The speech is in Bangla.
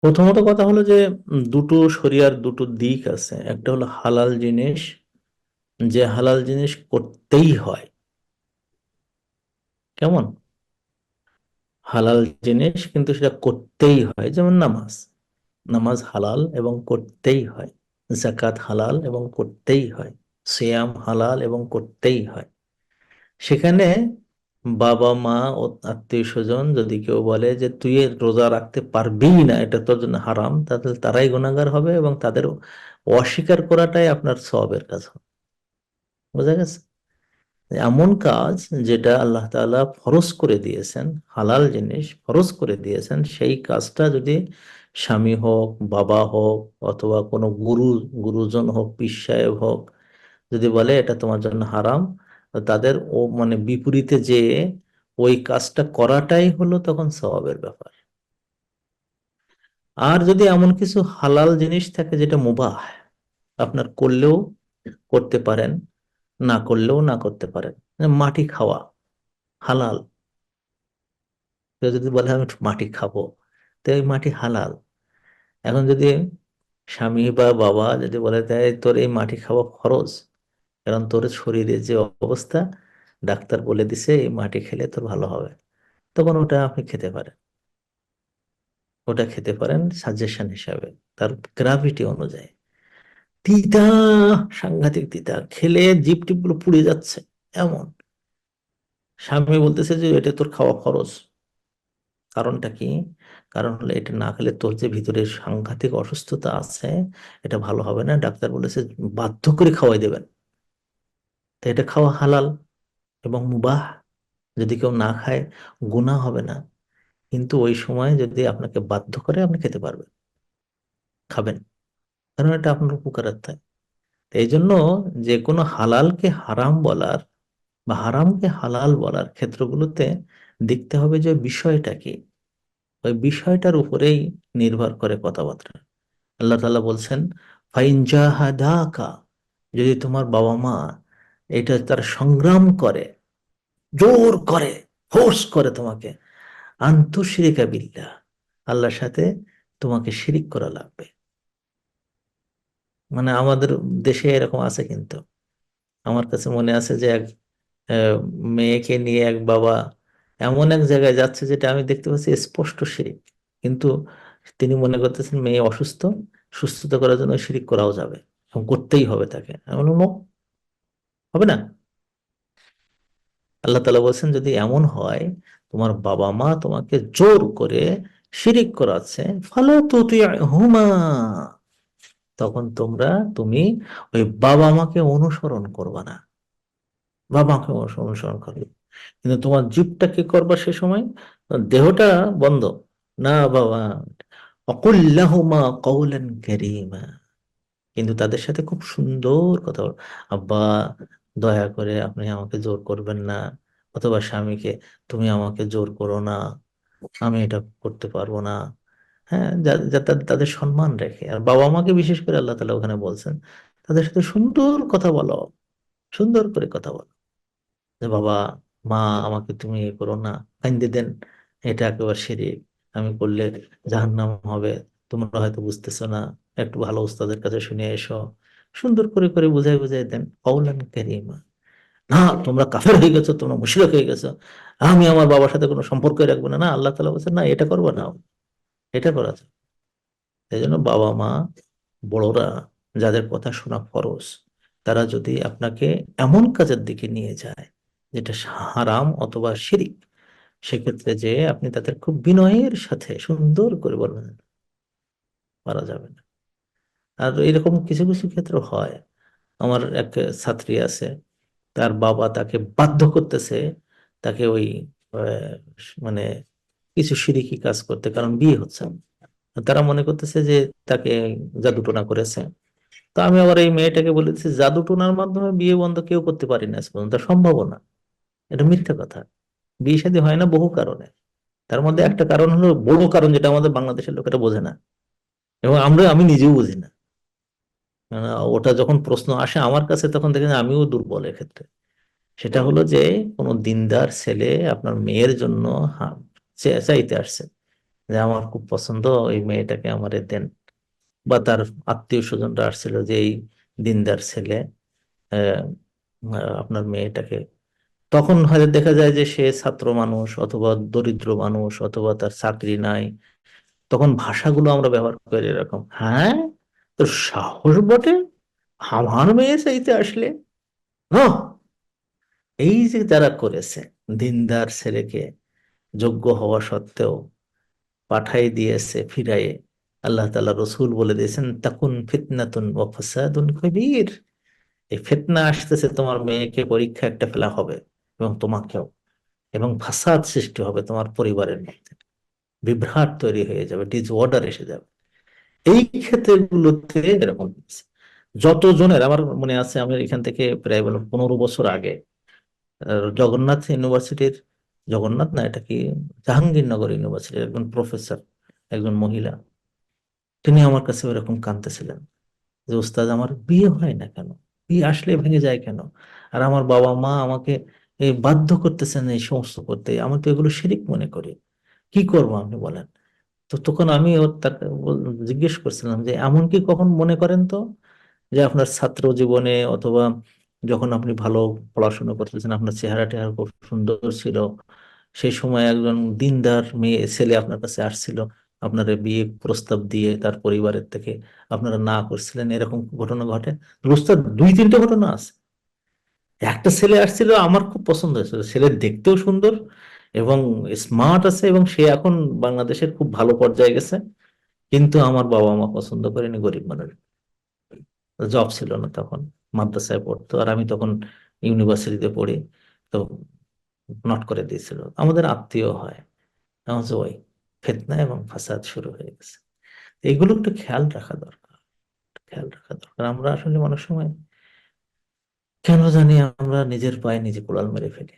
প্রথমত কথা হলো যে দুটো শরিয়ার দুটো দিক আছে। একটা হলো হালাল জিনিস, যে হালাল জিনিস করতেই হয়। কেমন? হালাল জিনিস কিন্তু সেটা করতেই হয়, যেমন নামাজ। নামাজ হালাল এবং করতেই হয়। জাকাত হালাল এবং করতেই হয়। সিয়াম হালাল এবং করতেই হয়। সেখানে বাবা, মা ও আত্মীয় স্বজন যদি কেউ বলে যে, তুই রোজা রাখতে পারবি না, এটা তোর জন্য হারাম, তাহলে তারাই গুনাহগার হবে এবং তাদের অস্বীকার করাটাই আপনার সওয়াবের কাজ হবে। বোঝা গেছে? এমন কাজ যেটা আল্লাহ তাআলা ফরজ করে দিয়েছেন, হালাল জিনিস ফরজ করে দিয়েছেন, সেই কাজটা যদি স্বামী হোক, বাবা হোক, অথবা কোনো গুরু, গুরুজন হোক, পীর সাহেব হোক, যদি বলে, এটা তোমার জন্য হারাম তাদের ও মানে বিপরীতে যে ওই কাজটা করাটাই হলো তখন সওয়াবের ব্যাপার। আর যদি এমন কিছু হালাল জিনিস থাকে যেটা মুবাহ, আপনার করলেও করতে পারেন, না করলেও না করতে পারেন মাটি খাওয়া হালাল। কেউ যদি বলে, আমি মাটি খাব। তো ওই মাটি হালাল। এখন যদি স্বামী বা বাবা যদি বলে তাই তোর এই মাটি খাওয়া খরচ কারণ তোর শরীরে যে অবস্থা, ডাক্তার বলে দিছে, এই মাটি খেলে তোর ভালো হবে। তখন ওটা আপনি খেতে পারেন। ওটা খেতে পারেন সাজেশন হিসাবে। তার গ্রাভিটি অনুযায়ী। তিতা, সাংঘাতিক তিতা। খেলে জিপ টিপগুলো পুড়ে যাচ্ছে, এমন। স্বামী বলতেছে যে, এটা তোর খাওয়া খরচ। কারণটা কি? কারণ হলো এটা না খেলে তোর যে ভিতরে সাংঘাতিক অসুস্থতা আছে, এটা ভালো হবে না। ডাক্তার বলেছে, বাধ্য করে খাওয়াই দেবেন। তো এটা খাওয়া হালাল এবং মুবাহ। যদি কেউ না খায়, গুনাহ হবে না। কিন্তু ওই সময় যদি আপনাকে বাধ্য করে, আপনি খেতে পারবেন। খাবেন। কারণ এটা আপনার উপকারার্থে। তো এই জন্য যে কোনো হালালকে হারাম বলার বা হারামকে হালাল বলার ক্ষেত্রগুলোতে দেখতে হবে যে বিষয়টা কি। ওই বিষয়টার উপরেই নির্ভর করে কথাবার্তা। আল্লাহ তাআলা বলছেন, ফাইন যদি তোমার বাবা মা এটা তার সংগ্রাম করে জোর করে ফোর্স করে তোমাকে। আন্তঃশিরিকা বিল্লাহ আল্লাহর সাথে তোমাকে শিরিক করা লাগবে। মানে আমাদের দেশে এরকম আছে কিন্তু। আমার কাছে মনে আছে যে এক মেয়েকে নিয়ে এক বাবা এমন এক জায়গায় যাচ্ছে যেটা আমি দেখতে পাচ্ছি স্পষ্ট শিরিক। কিন্তু তিনি মনে করতেছেন মেয়ে অসুস্থ সুস্থতা করার জন্য শিরিক করাও যাবে করতেই হবে তাকে। আমি বললাম, "No, হবে না? আল্লাহ তাআলা বলছেন, যদি এমন হয়, তোমার বাবা মা তোমাকে জোর করে শিরিক করাচ্ছে, ফালা তুতিউহুমা। তখন তোমরা, তুমি ওই বাবা মাকে অনুসরণ করবা না। বাবা মাকে অনুসরণ করবে। কিন্তু তোমার জিভটা কি করবা সে সময়? দেহটা বন্ধ। না বাবা, অকুল্লাহুমা কওলান কারীমা। কিন্তু তাদের সাথে খুব সুন্দর কথা আব্বা দয়া করে আপনি আমাকে জোর করবেন না, অথবা স্বামীকে তুমি আমাকে জোর করো না, আমি এটা করতে পারব না। হ্যাঁ তাদের সম্মান রেখে। আর বাবা মাকে বিশেষ করে আল্লাহ তাআলা ওখানে বলছেন, তাদের সাথে সুন্দর কথা বলো, সুন্দর করে কথা বলো। যে বাবা, মা, আমাকে তুমি এ করো না কাইন্দে দেন, এটা একেবারে শিরিক। আমি করলে জাহান্নাম হবে, তোমরা হয়তো বুঝতেছো না। একটু ভালো উস্তাদের কাছে শুনে এসো। সুন্দর করে করে বুঝাই বুঝাই দেন, কওলান কারীমা। না, তোমরা কাফের হয়ে গেছো, তোমরা মুশরিক হয়ে গেছো। আমি আমার বাবার সাথে কোনো সম্পর্কই রাখব না। না, আল্লাহ তাআলা বলছেন, না, এটা করব না। এটা করা যায় এই জন্য বাবা মা, বড়রা, যাদের কথা শোনা ফরজ, তারা যদি আপনাকে এমন কাজের দিকে নিয়ে যায়, যেটা হারাম অথবা শিরিক, সেক্ষেত্রে যে আপনি তাদের খুব বিনয়ের সাথে সুন্দর করে বলবেন পারা যাবে না। আর এরকম কিছু কিছু ক্ষেত্রে হয়। আমার এক ছাত্রী আছে, তার বাবা তাকে বাধ্য করতেছে, তাকে ওই মানে কিছু শিরিকি কাজ করতে, কারণ বিয়ে হচ্ছে। তারা মনে করতেছে যে তাকে জাদুটোনা করেছে। তো আমি আবার এই মেয়েটাকে বলেছি জাদুটোনার মাধ্যমে বিয়ে বন্ধ কেউ করতে পারি না পর্যন্ত সম্ভব না এটা মিথ্যা কথা। বিয়ে শাদী হয় না বহু কারণে। তার মধ্যে একটা কারণ হলো, বড় কারণ যেটা আমাদের বাংলাদেশের লোকেরা বোঝে না। এবং আমরা, আমি নিজেও বুঝি না। ওটা যখন প্রশ্ন আসে আমার কাছে তখন দেখেন আমিও দুর্বল এক্ষেত্রে। সেটা হলো যে কোনো দিনদার ছেলে আপনার মেয়ের জন্য চাইতে আসছে যে আমার খুব পছন্দ, ওই মেয়েটাকে আমারে দেন। বা তার আত্মীয় স্বজনরা আসছিল যে এই দিনদার ছেলে আপনার মেয়েটাকে। তখন হয়তো দেখা যায় যে সে ছাত্র মানুষ অথবা দরিদ্র মানুষ অথবা তার চাকরি নাই। তখন ভাষাগুলো আমরা ব্যবহার করি এরকম হ্যাঁ? তোর সাহস বটে? আমার মেয়ে চাইতে আসলে। হ্যাঁ এই যে যারা করেছে, দিনদার ছেলেকে যোগ্য হওয়া সত্ত্বেও পাঠাই দিয়েছে ফিরাইয়ে আল্লাহ তালা রসুল বলে দিয়েছেন, তাকুন ফিতনাতুন ফাসাদুন কবির। এই ফিতনা আসতেছে, তোমার মেয়েকে পরীক্ষা একটা ফেলা হবে এবং তোমাকেও। এবং ফাসাদ সৃষ্টি হবে তোমার পরিবারের মধ্যে। বিভ্রাট তৈরি হয়ে যাবে ডিসঅর্ডার এসে যাবে। এই ক্ষেত্রগুলোতে এরকম যতজনের, আমার মনে আছে, আমি এখান থেকে প্রায় বলো পনেরো বছর আগে জগন্নাথ ইউনিভার্সিটির, জগন্নাথ না, এটা কি? জাহাঙ্গীরনগর ইউনিভার্সিটির একজন প্রফেসর, একজন মহিলা, তিনি আমার কাছে ওরকম কাঁদতেছিলেন যে উস্তাদ আমার বিয়ে হয় না কেন? বিয়ে আসলে ভেঙে যায় কেন? আর আমার বাবা মা আমাকে বাধ্য করতেছেন এই সমস্ত করতে। আমি তো এগুলো শিরিক মনে করি। কি করব আপনি বলেন? তো তখন আমি ওর তাকে জিজ্ঞেস করছিলাম যে, এমন কি কখন মনে করেন তো যে আপনার ছাত্র জীবনে অথবা যখন আপনি ভালো পড়াশোনা করতেছেন, আপনার চেহারা টেহারা খুব সুন্দর ছিল, সেই সময় একজন দিনদার মেয়ে, ছেলে আপনার কাছে আসছিল, আপনার বিয়ে প্রস্তাব দিয়ে তার পরিবারের থেকে আপনারা না করছিলেন, এরকম ঘটনা ঘটে? রুস্তার দুই তিনটে ঘটনা আছে। একটা ছেলে আসছিল, আমার খুব পছন্দ হয়েছিল। ছেলে দেখতেও সুন্দর এবং স্মার্ট আছে এবং সে এখন বাংলাদেশের খুব ভালো পর্যায়ে গেছে। কিন্তু আমার বাবা মা পছন্দ করেনি গরিব মানুষ। জব ছিল না তখন, মাদ্রাসায় পড়তো। আর আমি তখন ইউনিভার্সিটিতে পড়ি, তো নট করে দিয়েছিল। আমাদের আত্মীয় হয় ওই ফিতনা এবং ফাসাদ শুরু হয়ে গেছে। এগুলো একটু খেয়াল রাখা দরকার, খেয়াল রাখা দরকার। আমরা আসলে অনেক সময় কেন জানি আমরা নিজের পায়ে নিজে কোড়াল মেরে ফেলি।